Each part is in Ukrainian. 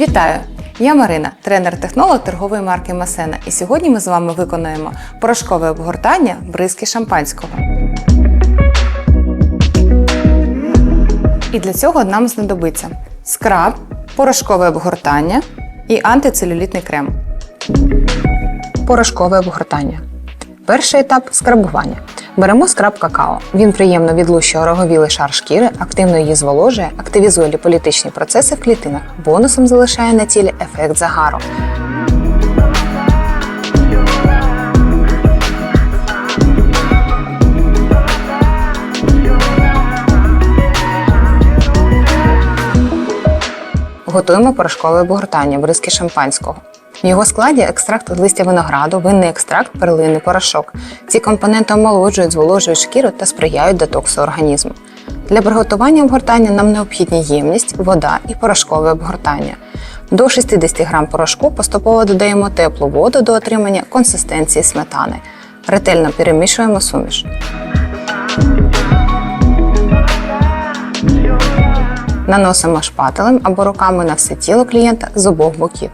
Вітаю! Я Марина, тренер-технолог торгової марки Масена. І сьогодні ми з вами виконуємо порошкове обгортання бризки шампанського. І для цього нам знадобиться скраб, порошкове обгортання і антицелюлітний крем. Порошкове обгортання. Перший етап скрабування. Беремо скраб какао. Він приємно відлущує роговілий шар шкіри, активно її зволожує, активізує ліполітичні процеси в клітинах. Бонусом залишає на тілі ефект загару. Готуємо порошкове обгортання бризки шампанського. В його складі екстракт листя винограду, винний екстракт, перлинний порошок. Ці компоненти омолоджують, зволожують шкіру та сприяють детоксу організму. Для приготування обгортання нам необхідні ємність, вода і порошкове обгортання. До 60 г порошку поступово додаємо теплу воду до отримання консистенції сметани. Ретельно перемішуємо суміш. Наносимо шпателем або руками на все тіло клієнта з обох боків.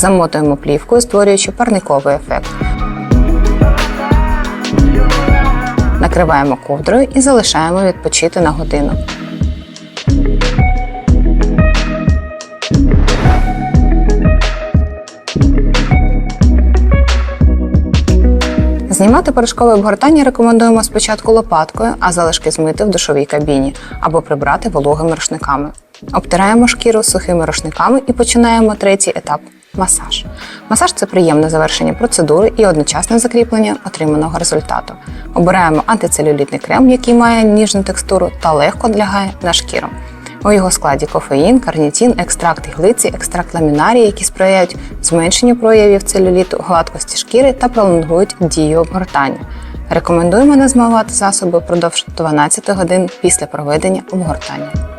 Замотуємо плівкою, створюючи парниковий ефект. Накриваємо ковдрою і залишаємо відпочити на годину. Знімати порошкове обгортання рекомендуємо спочатку лопаткою, а залишки змити в душовій кабіні або прибрати вологими рушниками. Обтираємо шкіру сухими рушниками і починаємо третій етап масаж. Масаж це приємне завершення процедури і одночасне закріплення отриманого результату. Обираємо антицелюлітний крем, який має ніжну текстуру та легко лягає на шкіру. У його складі кофеїн, карнітін, екстракт іглиці, екстракт ламінарії, які сприяють зменшенню проявів целюліту, гладкості шкіри та пролонгують дію обгортання. Рекомендуємо не змивати засоби впродовж 12 годин після проведення обгортання.